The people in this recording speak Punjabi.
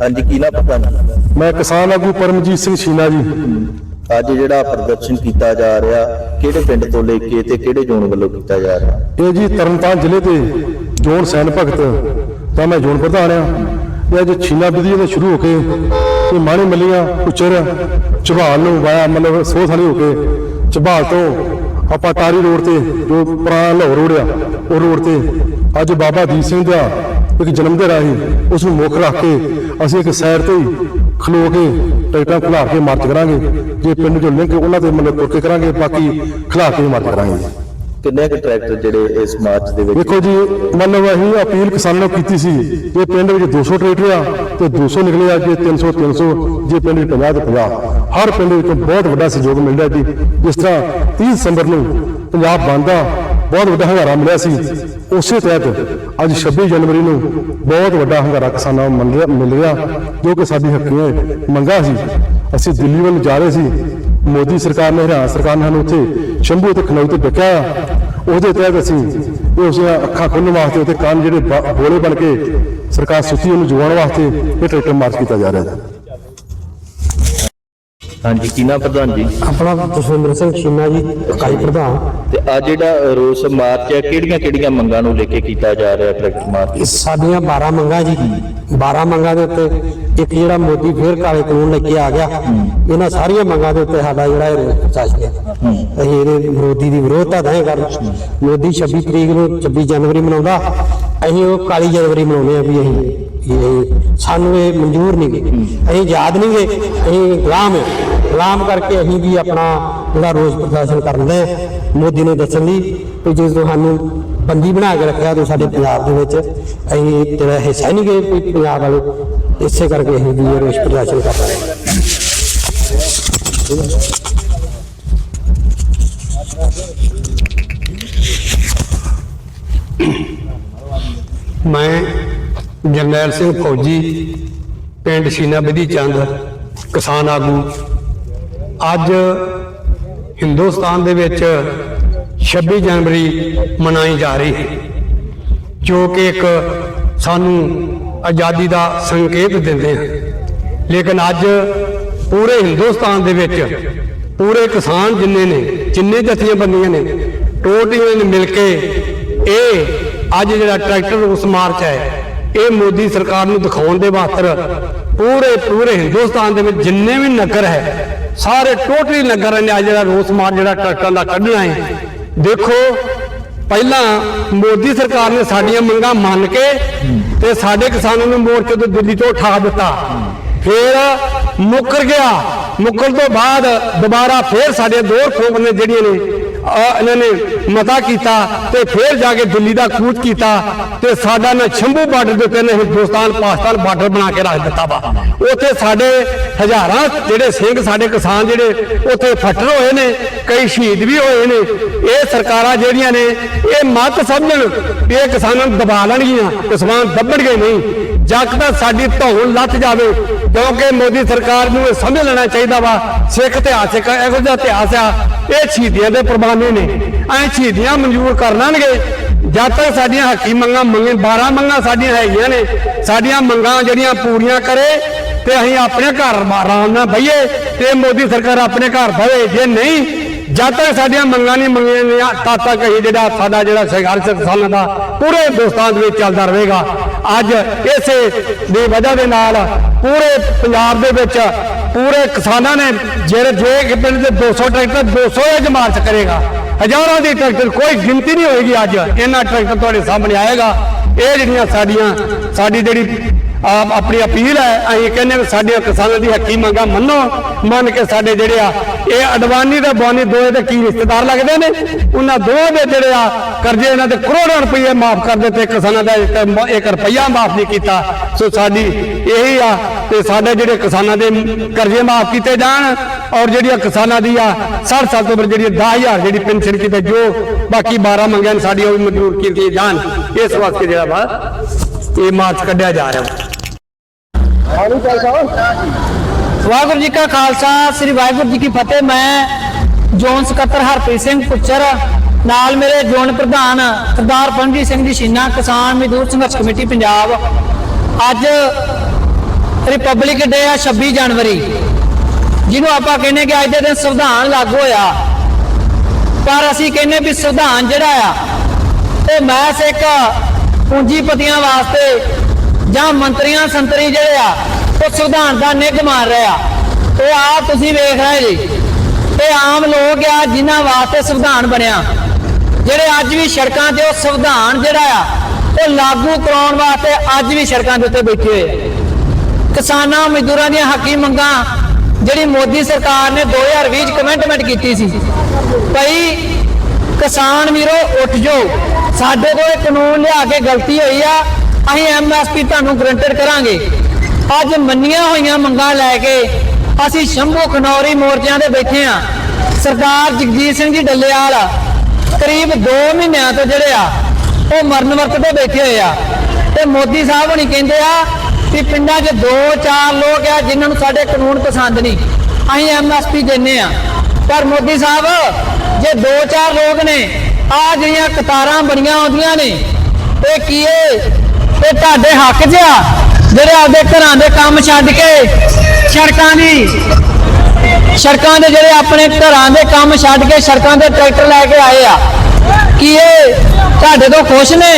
ਹਾਂਜੀ ਕੀ ਨਾ ਪਤਾ ਮੈਂ ਕਿਸਾਨ ਆਗੂ ਪਰਮਜੀਤ ਸਿੰਘ ਛੀਨਾ ਜੀ। ਅੱਜ ਜਿਹੜਾ ਪ੍ਰਦਰਸ਼ਨ ਕੀਤਾ ਜਾ ਰਿਹਾ ਕਿਹੜੇ ਪਿੰਡ ਤੋਂ ਲੈ ਕੇ ਤੇ ਕਿਹੜੇ ਜ਼ੋਨ ਵੱਲੋਂ ਕੀਤਾ ਜਾ ਰਿਹਾ? ਇਹ ਜੀ ਤਰਨਤਾਰਨ ਜ਼ਿਲ੍ਹੇ ਦੇ ਜੋਨ ਸੈਨ ਭਗਤ ਤਾਂ ਮੈਂ ਜੋਨ ਪ੍ਰਧਾਨ ਆ ਇਹ ਅੱਜ ਛੀਨਾ ਵਿਧੀ ਦੇ ਸ਼ੁਰੂ ਹੋ ਕੇ ਇਹ ਮਾਣੇ ਮੱਲੀਆਂ ਉਚਰ ਝਬਾਲ ਨੂੰ ਵਾਇਆ ਮਤਲਬ ਸੋਥਾਣੀ ਹੋ ਕੇ ਝਬਾਲ ਤੋਂ ਆਪਾਂ ਟਾਰੀ ਰੋਡ ਤੇ ਜੋ ਪੁਰਾਣਾ ਲਾਹੌਰ ਰੋਡ ਆ ਉਹ ਰੋਡ ਤੇ ਅੱਜ ਬਾਬਾ ਦੀਪ ਸਿੰਘ ਦਾ ਇੱਕ ਜਨਮ ਆ ਸੀ ਉਸ ਨੂੰ ਮੁੱਖ ਰੱਖ ਕੇ ਅਸੀਂ ਇੱਕ ਸਾਈਡ ਤੇ ਹੀ ਖਲੋ ਕੇ ਟਿਕਟਾਂ ਖੁਲਾ ਕੇ ਮਾਰਚ ਕਰਾਂਗੇ। ਜੇ ਪਿੰਡ ਜੋ ਲਿੰਕ ਉਹਨਾਂ ਤੇ ਮਤਲਬ ਤੁਰ ਕੇ ਕਰਾਂਗੇ ਬਾਕੀ ਖਿਲਾ ਕੇ ਮਾਰਚ ਕਰਾਂਗੇ। ਕਿੰਨੇ ਕੁ ਟਰੈਕਟਰ ਜਿਹੜੇ ਇਸ ਮਾਰਚ ਦੇ ਵਿੱਚ ਦੇਖੋ ਜੀ ਮਤਲਬ ਅਸੀਂ ਅਪੀਲ ਕਿਸਾਨਾਂ ਨੂੰ ਕੀਤੀ ਸੀ ਕਿ ਪਿੰਡ ਵਿੱਚ 200 ਟਰੈਕਟਰ ਆ ਤੇ 200 ਨਿਕਲੇ ਆ ਜੇ 300 300 ਜੇ ਪਿੰਡ ਵਿੱਚ 50 ਤੇ 50 ਹਰ ਪਿੰਡ ਵਿੱਚ ਬਹੁਤ ਵੱਡਾ ਸਹਿਯੋਗ ਮਿਲਦਾ ਜੀ। ਜਿਸ ਤਰ੍ਹਾਂ 30 ਦਸੰਬਰ ਨੂੰ ਪੰਜਾਬ ਬੰਦ ਦਾ ਬਹੁਤ ਵੱਡਾ ਹੰਗਾਰਾ ਮਿਲਿਆ ਸੀ। ਉਸੇ ਤਹਿਤ ਅੱਜ 26 ਜਨਵਰੀ ਨੂੰ ਬਹੁਤ ਵੱਡਾ ਹੰਗਾਰਾ ਕਿਸਾਨਾਂ ਨੂੰ ਮਿਲ ਰਿਹਾ- ਮਿਲ ਰਿਹਾ, ਜੋ ਕਿ ਸਾਡੀ ਹੱਕੀਆਂ ਮੰਗਾਂ ਸੀ। ਅਸੀਂ ਦਿੱਲੀ ਵੱਲ ਜਾ ਰਹੇ ਸੀ। ਮੋਦੀ ਸਰਕਾਰ ਨੇ, ਹਰਿਆਣਾ ਸਰਕਾਰ ਨੇ ਸਾਨੂੰ ਉੱਥੇ ਸ਼ੰਭੂ ਤੇ ਖਨੌਰੀ ਤੇ ਡੱਕਿਆ। ਆ। ਉਹਦੇ ਤਹਿਤ ਅਸੀਂ ਉਸ ਦੀਆਂ ਅੱਖਾਂ ਖੋਲ੍ਹਣ ਵਾਸਤੇ ਤੇ ਕੰਨ ਜਿਹੜੇ ਬ- ਬੋਲੇ ਬਣ ਕੇ ਸਰਕਾਰ ਸੁੱਤੀ ਉਹਨੂੰ ਜਗਾਉਣ ਵਾਸਤੇ ਇਹ ਟਰੈਕਟਰ ਮਾਰਚ ਕੀਤਾ ਜਾ ਰਿਹਾ ਹੈ। ਹਾਂਜੀ ਕੀ ਪ੍ਰਧਾਨ ਜੀ? ਆਪਣਾ ਜਸਵਿੰਦਰ ਸਿੰਘ ਛੀਨਾ ਜੀ ਇਕਾਈ ਪ੍ਰਧਾਨ। ਤੇ ਆ ਜਿਹੜਾ ਰੋਸ ਮਾਰਚ ਹੈ ਕਿਹੜੀਆਂ ਕਿਹੜੀਆਂ ਮੰਗਾਂ ਨੂੰ ਲੈ ਕੇ ਕੀਤਾ ਜਾ ਰਿਹਾ ਟਰੈਕਟਰ ਮਾਰਚ? ਇਹ ਸਾਡੀਆਂ 12 ਮੰਗਾਂ ਜੀ। 12 ਮੰਗਾਂ ਦੇ ਉੱਤੇ ਇੱਕ ਜਿਹੜਾ ਮੋਦੀ ਫੇਰ ਕਾਲੇ ਕਾਨੂੰਨ ਲੈ ਕੇ ਆ ਗਿਆ। ਇਹਨਾਂ ਸਾਰੀਆਂ ਮੰਗਾਂ ਦੇ ਉੱਤੇ ਸਾਡਾ ਜਿਹੜਾ ਇਹ ਹੈ। ਅਸੀਂ ਇਹਦੇ ਮੋਦੀ ਦੀ ਵਿਰੋਧਤਾ ਨਹੀਂ ਕਰ ਮੋਦੀ 26 ਤਰੀਕ ਨੂੰ 26 ਜਨਵਰੀ ਮਨਾਉਂਦਾ। ਅਸੀਂ ਉਹ ਕਾਲੀ ਜਨਵਰੀ ਮਨਾਉਂਦੇ ਆ ਵੀ ਅਸੀਂ ਇਹ ਸਾਨੂੰ ਇਹ ਮਨਜ਼ੂਰ ਨਹੀਂ ਗਏ ਅਸੀਂ ਯਾਦ ਨਹੀਂ ਗਏ ਅਸੀਂ ਗੁਲਾਮ ਹੈ ਗੁਲਾਮ ਕਰਕੇ ਅਸੀਂ ਵੀ ਆਪਣਾ ਜਿਹੜਾ ਰੋਸ ਪ੍ਰਦਰਸ਼ਨ ਕਰਦੇ ਆ। ਮੋਦੀ ਨੂੰ ਦੱਸਣ ਲਈ ਕਿ ਜੇ ਤੁਹਾਨੂੰ ਬੰਦੀ ਬਣਾ ਕੇ ਰੱਖਿਆ ਤੂੰ ਸਾਡੇ ਪੰਜਾਬ ਦੇ ਵਿੱਚ, ਅਸੀਂ ਤੇਰਾ ਹਿੱਸਾ ਨਹੀਂ ਗਏ ਵੀ ਪੰਜਾਬ ਵਾਲੇ। ਇਸੇ ਕਰਕੇ ਅਸੀਂ ਵੀ ਇਹ ਰੋਸ ਪ੍ਰਦਰਸ਼ਨ ਕਰ ਰਹੇ ਹਾਂ। ਮੈਂ ਜਰਨੈਲ ਸਿੰਘ ਫੌਜੀ, ਪਿੰਡ ਸ਼ੀਨਾ ਬਿਧੀ ਚੰਦ, ਕਿਸਾਨ ਆਗੂ। ਅੱਜ ਹਿੰਦੁਸਤਾਨ ਦੇ ਵਿੱਚ 26 ਜਨਵਰੀ ਮਨਾਈ ਜਾ ਰਹੀ ਹੈ, ਜੋ ਕਿ ਇੱਕ ਸਾਨੂੰ ਆਜ਼ਾਦੀ ਦਾ ਸੰਕੇਤ ਦਿੰਦੇ ਹਨ। ਲੇਕਿਨ ਅੱਜ ਪੂਰੇ ਹਿੰਦੁਸਤਾਨ ਦੇ ਵਿੱਚ ਪੂਰੇ ਕਿਸਾਨ ਜਿੰਨੇ ਨੇ, ਜਿੰਨੇ ਜਥੇਬੰਦੀਆਂ ਨੇ, ਟੋਟੀਆਂ ਨੇ ਮਿਲ ਕੇ ਇਹ ਅੱਜ ਜਿਹੜਾ ਟਰੈਕਟਰ ਉਸ ਮਾਰਚ ਹੈ ਇਹ ਮੋਦੀ ਸਰਕਾਰ ਨੂੰ ਦਿਖਾਉਣ ਦੇ ਵਾਸਤੇ ਪੂਰੇ ਪੂਰੇ ਹਿੰਦੁਸਤਾਨ ਦੇ ਵਿੱਚ ਜਿੰਨੇ ਵੀ ਨਗਰ ਹੈ, ਸਾਰੇ ਟੋਟਲੀ ਨਗਰ ਨੇ ਅੱਜ ਜਿਹੜਾ ਰੋਸ ਮਾਰ ਜਿਹੜਾ ਟਰੈਕਟਰਾਂ ਦਾ ਕੱਢਣਾ ਹੈ। ਦੇਖੋ, ਪਹਿਲਾਂ ਮੋਦੀ ਸਰਕਾਰ ਨੇ ਸਾਡੀਆਂ ਮੰਗਾਂ ਮੰਨ ਕੇ ਤੇ ਸਾਡੇ ਕਿਸਾਨਾਂ ਨੂੰ ਮੋਰਚੇ ਤੋਂ ਦਿੱਲੀ ਤੋਂ ਉਠਾ ਦਿੱਤਾ। ਫਿਰ ਮੁੱਕਰ ਗਿਆ। ਮੁੱਕਰ ਤੋਂ ਬਾਅਦ ਦੁਬਾਰਾ ਫਿਰ ਸਾਡੇ ਦੋ ਖੋਪ ਨੇ ਜਿਹੜੀਆਂ ਨੇ ਇਹਨਾਂ ਨੇ ਮਤਾ ਕੀਤਾ ਤੇ ਫਿਰ ਜਾ ਕੇ ਦਿੱਲੀ ਦਾ ਕੂਚ ਕੀਤਾ ਤੇ ਸਾਡਾ ਨਾ ਸ਼ੰਭੂ ਬਾਰਡਰ ਦੇ ਉੱਤੇ ਨੇ ਹਿੰਦੁਸਤਾਨ ਪਾਕਿਸਤਾਨ ਬਾਰਡਰ ਬਣਾ ਕੇ ਰੱਖ ਦਿੱਤਾ ਵਾ। ਉੱਥੇ ਸਾਡੇ ਹਜ਼ਾਰਾਂ ਜਿਹੜੇ ਸਿੰਘ, ਸਾਡੇ ਕਿਸਾਨ ਜਿਹੜੇ ਉੱਥੇ ਫੱਟਰ ਹੋਏ ਨੇ, ਕਈ ਸ਼ਹੀਦ ਵੀ ਹੋਏ ਨੇ, ਇਹ ਸਰਕਾਰਾਂ ਜਿਹੜੀਆਂ ਨੇ, ਇਹ ਮਤ ਸਮਝਣ ਵੀ ਇਹ ਕਿਸਾਨਾਂ ਨੂੰ ਦਬਾ ਲੈਣਗੀਆਂ, ਕਿਸਾਨ ਦੱਬਣਗੇ ਨਹੀਂ। ਜਦ ਤਾਂ ਸਾਡੀ ਧੌਣ ਲੱਤ ਜਾਵੇ, ਕਿਉਂਕਿ ਮੋਦੀ ਸਰਕਾਰ ਨੂੰ ਇਹ ਸਮਝ ਲੈਣਾ ਚਾਹੀਦਾ ਵਾ, ਸਿੱਖ ਇਤਿਹਾਸ ਇੱਕ ਇਹੋ ਜਿਹਾ ਇਤਿਹਾਸ ਆ ਇਹ ਸ਼ਹੀਦੀਆਂ ਦੇ ਕੁਰਬਾਨੇ ਨੇ। ਐ ਸ਼ਹੀਦੀਆਂ ਮਨਜ਼ੂਰ ਕਰ ਲੈਣਗੇ। ਜਦ ਤੱਕ ਸਾਡੀਆਂ ਹੱਕੀ ਮੰਗਾਂ ਮੰਗੇ 12 ਮੰਗਾਂ ਸਾਡੀਆਂ ਹੈਗੀਆਂ ਨੇ, ਸਾਡੀਆਂ ਮੰਗਾਂ ਜਿਹੜੀਆਂ ਪੂਰੀਆਂ ਕਰੇ ਤੇ ਅਸੀਂ ਆਪਣੇ ਘਰ ਆਰਾਮ ਨਾਲ ਬਈਏ ਤੇ ਮੋਦੀ ਸਰਕਾਰ ਆਪਣੇ ਘਰ ਬਵੇ। ਜੇ ਨਹੀਂ ਜਦ ਤੱਕ ਸਾਡੀਆਂ ਮੰਗਾਂ ਨਹੀਂ ਮੰਗੀਆਂ ਗਈਆਂ, ਤਦ ਤੱਕ ਇਹ ਜਿਹੜਾ ਸਾਡਾ ਜਿਹੜਾ ਸੰਘਰਸ਼ ਕਿਸਾਨਾਂ ਦਾ ਪੂਰੇ ਹਿੰਦੁਸਤਾਨ ਦੇ ਵਿੱਚ ਚੱਲਦਾ ਰਹੇਗਾ। ਅੱਜ ਇਸੇ ਦੀ ਵਜ੍ਹਾ ਦੇ ਨਾਲ ਪੂਰੇ ਪੰਜਾਬ ਦੇ ਵਿੱਚ ਪੂਰੇ ਕਿਸਾਨਾਂ ਨੇ ਜਿਹੜੇ ਜੇ ਪਿੰਡ ਦੇ 200 ਟਰੈਕਟਰ 200 ਅੱਜ ਮਾਰਚ ਕਰੇਗਾ। ਹਜ਼ਾਰਾਂ ਦੇ ਟਰੈਕਟਰ ਕੋਈ ਗਿਣਤੀ ਨਹੀਂ ਹੋਏਗੀ ਅੱਜ ਇਹਨਾਂ ਟਰੈਕਟਰ ਤੁਹਾਡੇ ਸਾਹਮਣੇ ਆਏਗਾ। ਇਹ ਜਿਹੜੀਆਂ ਸਾਡੀਆਂ, ਸਾਡੀ ਜਿਹੜੀ ਆਪ ਆਪਣੀ ਅਪੀਲ ਹੈ, ਅਸੀਂ ਕਹਿੰਦੇ ਵੀ ਸਾਡੀਆਂ ਕਿਸਾਨਾਂ ਦੀ ਹੱਕੀ ਮੰਗਾਂ ਮੰਨੋ, ਮੰਨ ਕੇ ਸਾਡੇ ਜਿਹੜੇ ਆ, ਇਹ ਅਡਵਾਨੀ ਤੇ ਬੋਨੀ ਦੋਏ ਦੇ ਕੀ ਰਿਸ਼ਤੇਦਾਰ ਲੱਗਦੇ ਨੇ? ਉਹਨਾਂ ਦੋਵਾਂ ਦੇ ਜਿਹੜੇ ਆ ਕਰਜ਼ੇ, ਇਹਨਾਂ ਦੇ ਕਰੋੜਾਂ ਰੁਪਏ ਮਾਫ ਕਰ ਦਿੱਤੇ ਕਿਸਾਨਾਂ ਦਾ ਇੱਕ ਮ- ਰੁਪਈਆ ਮਾਫ ਨਹੀਂ ਕੀਤਾ। ਸੋ ਸਾਡੀ ਇਹੀ ਆ ਤੇ ਸਾਡੇ ਜਿਹੜੇ ਕਿਸਾਨਾਂ ਦੇ ਕਰਜ਼ੇ ਮਾਫ ਕੀਤੇ ਜਾਣ ਔਰ ਜਿਹੜੀਆਂ ਕਿਸਾਨਾਂ ਦੀ ਆ 60 ਸਾਲ ਤੋਂ ਉੱਪਰ ਜਿਹੜੀ 10000 ਜਿਹੜੀ ਪੈਨਸ਼ਨ ਕੀਤੇ ਜੋ ਬਾਕੀ 12 ਮੰਗਾਂ ਨੇ ਸਾਡੀਆਂ ਉਹ ਵੀ ਮਨਜ਼ੂਰ ਕੀਤੀਆਂ ਜਾਣ। ਇਸ ਵਾਸਤੇ ਜਿਹੜਾ ਵਾ ਇਹ ਮਾਰਚ ਕੱਢਿਆ ਜਾ ਰਿਹਾ ਵਾ ਵਾਹਿਗੁਰੂ ਜੀ ਕਾ ਖਾਲਸਾ, ਸ੍ਰੀ ਵਾਹਿਗੁਰੂ ਜੀ ਕੀ ਫਤਿਹ। ਮੈਂ ਜੋਨ ਸਕੱਤਰ ਹਰਪ੍ਰੀਤ ਸਿੰਘ ਪੁੱਚਰ ਨਾਲ ਮੇਰੇ ਜੋਨ ਪ੍ਰਧਾਨ ਸਰਦਾਰ ਪਰਮਜੀਤ ਸਿੰਘ ਜੀ ਸ਼ੀਨਾ, ਕਿਸਾਨ ਮਜ਼ਦੂਰ ਸੰਘਰਸ਼ ਕਮੇਟੀ ਪੰਜਾਬ। ਅੱਜ ਰਿਪਬਲਿਕ ਡੇ ਆ 26 ਜਨਵਰੀ, ਜਿਹਨੂੰ ਆਪਾਂ ਕਹਿੰਦੇ ਕਿ ਅੱਜ ਦੇ ਦਿਨ ਸੰਵਿਧਾਨ ਲਾਗੂ ਹੋਇਆ। ਪਰ ਅਸੀਂ ਕਹਿੰਦੇ ਵੀ ਸੰਵਿਧਾਨ ਜਿਹੜਾ ਆ ਇਹ ਮੈਸ ਇੱਕ ਪੂੰਜੀਪਤੀਆਂ ਵਾਸਤੇ ਜਾਂ ਮੰਤਰੀਆਂ, ਸੰਤਰੀ ਜਿਹੜੇ ਆ, ਉਹ ਸੰਵਿਧਾਨ ਦਾ ਨਿੱਘ ਮਾਰ ਰਹੇ ਆ। ਇਹ ਆ ਤੁਸੀਂ ਵੇਖ ਰਹੇ ਜੀ। ਤੇ ਆਮ ਲੋਕ ਆ ਜਿਨ੍ਹਾਂ ਵਾਸਤੇ ਸੰਵਿਧਾਨ ਬਣਿਆ। ਜਿਹੜੇ ਅੱਜ ਵੀ ਸੜਕਾਂ ਤੇ ਉਹ ਸੰਵਿਧਾਨ ਜਿਹੜਾ ਆ, ਉਹ ਲਾਗੂ ਕਰਾਉਣ ਵਾਸਤੇ ਅੱਜ ਵੀ ਸੜਕਾਂ ਦੇ ਉੱਤੇ ਬੈਠੇ ਹੋਏ। ਆ ਕਿਸਾਨਾਂ, ਮਜ਼ਦੂਰਾਂ ਦੀਆਂ ਹੱਕੀ ਮੰਗਾਂ, ਜਿਹੜੀ ਮੋਦੀ ਸਰਕਾਰ ਨੇ 2020 ਚ ਕਮਿਟਮੈਂਟ ਕੀਤੀ ਸੀ। ਭਈ, ਕਿਸਾਨ ਵੀਰੋ, ਉੱਠ ਜਾਓ। ਸਾਡੇ ਕੋਲ ਇਹ ਕਾਨੂੰਨ ਲਿਆ ਕੇ ਗਲਤੀ ਹੋਈ ਆ ਅਸੀਂ ਐਮਐਸਪੀ ਤੁਹਾਨੂੰ ਗਰੰਟਡ ਕਰਾਂਗੇ। ਅੱਜ ਮੰਨੀਆਂ ਹੋਈਆਂ ਮੰਗਾਂ ਲੈ ਕੇ ਅਸੀਂ ਸ਼ੰਭੂ ਖਨੌਰੀ ਮੋਰਚਿਆਂ ਦੇ ਬੈਠੇ ਆ ਸਰਦਾਰ ਜਗਜੀਤ ਸਿੰਘ ਜੀ ਡੱਲੇਵਾਲ ਕਰੀਬ 2 ਮਹੀਨਿਆਂ ਤੋਂ ਜਿਹੜੇ ਆ, ਉਹ ਮਰਨ ਵਰਤ ਤੇ ਬੈਠੇ ਹੋਏ ਆ। ਤੇ ਮੋਦੀ ਸਾਹਿਬ ਹੁਣੀ ਕਹਿੰਦੇ ਆ ਕਿ ਪਿੰਡਾਂ 'ਚ ਦੋ ਚਾਰ ਲੋਕ ਆ ਜਿਨ੍ਹਾਂ ਨੂੰ ਸਾਡੇ ਕਾਨੂੰਨ ਪਸੰਦ ਨਹੀਂ। ਅਸੀਂ ਐਮਐਸਪੀ ਦਿੰਨੇ ਆ। ਪਰ ਮੋਦੀ ਸਾਹਿਬ, ਜੇ ਦੋ ਚਾਰ ਲੋਕ ਨੇ, ਆ ਜਿਹੜੀਆਂ ਕਤਾਰਾਂ ਬਣੀਆਂ ਆਉਂਦੀਆਂ ਨੇ, ਇਹ ਕੀ ਏ? ਇਹ ਤੁਹਾਡੇ ਹੱਕ 'ਚ ਆ। ਜਿਹੜੇ ਆਪਦੇ ਘਰਾਂ ਦੇ ਕੰਮ ਛੱਡ ਕੇ ਸੜਕਾਂ ਦੀ ਸੜਕਾਂ ਦੇ ਜਿਹੜੇ ਆਪਣੇ ਘਰਾਂ ਦੇ ਕੰਮ ਛੱਡ ਕੇ ਸੜਕਾਂ ਦੇ ਟਰੈਕਟਰ ਲੈ ਕੇ ਆਏ ਆ। ਕੀ ਇਹ ਤੁਹਾਡੇ ਤੋਂ ਖੁਸ਼ ਨੇ?